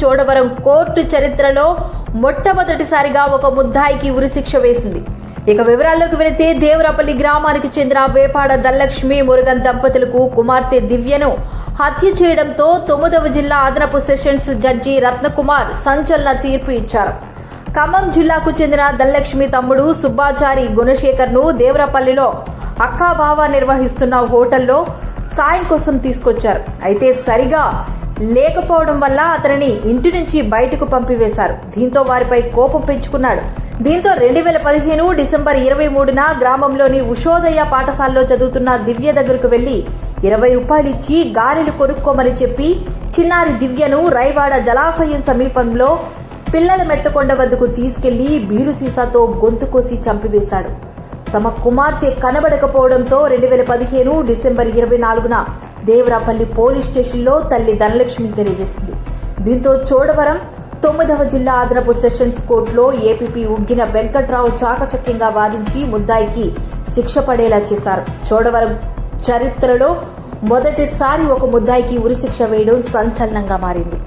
Chodavaram court చరిత్రలో మొట్టమొదటిసారిగా ఒక ముద్దాయికి ఉరిశిక్ష వేసింది. ఇక వివరాల్లోకి వెళితే దేవరపల్లి గ్రామానికి చెందిన వేపాడ ధనలక్ష్మి మురుగన్ దంపతులకు కుమార్తె దివ్యను హత్య చేయడంతో తొమ్మిదవ జిల్లా అదనపు సెషన్స్ జడ్జి రత్నకుమార్ సంచలన తీర్పు ఇచ్చారు. ఖమ్మం జిల్లాకు చెందిన ధనలక్ష్మి తమ్ముడు సుబ్బాచారి గుణశేఖర్ను దేవరపల్లిలో అక్కాబావ నిర్వహిస్తున్న హోటల్లో సాయం కోసం తీసుకొచ్చారు. అయితే సరిగా లేకపోవడం వల్ల అతనిని ఇంటి నుంచి బయటకు పంపివేశారు. దీంతో వారిపై కోపం పెంచుకున్నాడు. దీంతో రెండు వేల పదిహేను డిసెంబర్ ఇరవై మూడున గ్రామంలోని ఉషోదయ పాఠశాలలో చదువుతున్న దివ్య దగ్గరకు వెళ్ళి ఇరవై రూపాయలు ఇచ్చి గారెలు కొనుక్కోమని చెప్పి చిన్నారి దివ్యను రైవాడ జలాశయం సమీపంలో పిల్లల మెట్టకొండ వద్దకు తీసుకెళ్ళి బీరు సీసాతో గొంతు కోసి చంపివేశాడు. తమ కుమార్తె కనబడకపోవడంతో రెండు వేల పదిహేను డిసెంబర్ ఇరవై నాలుగున దేవరాపల్లి పోలీస్ స్టేషన్లో తల్లి ధనలక్ష్మి తెలియజేసింది. దీంతో చోడవరం తొమ్మిదవ జిల్లా అదనపు సెషన్స్ కోర్టులో ఏపీపీ ఉగ్గిన వెంకట్రావు చాకచక్యంగా వాదించి ముద్దాయికి శిక్ష పడేలా చేశారు. చోడవరం చరిత్రలో మొదటిసారి ఒక ముద్దాయికి ఉరిశిక్ష వేయడం సంచలనంగా మారింది.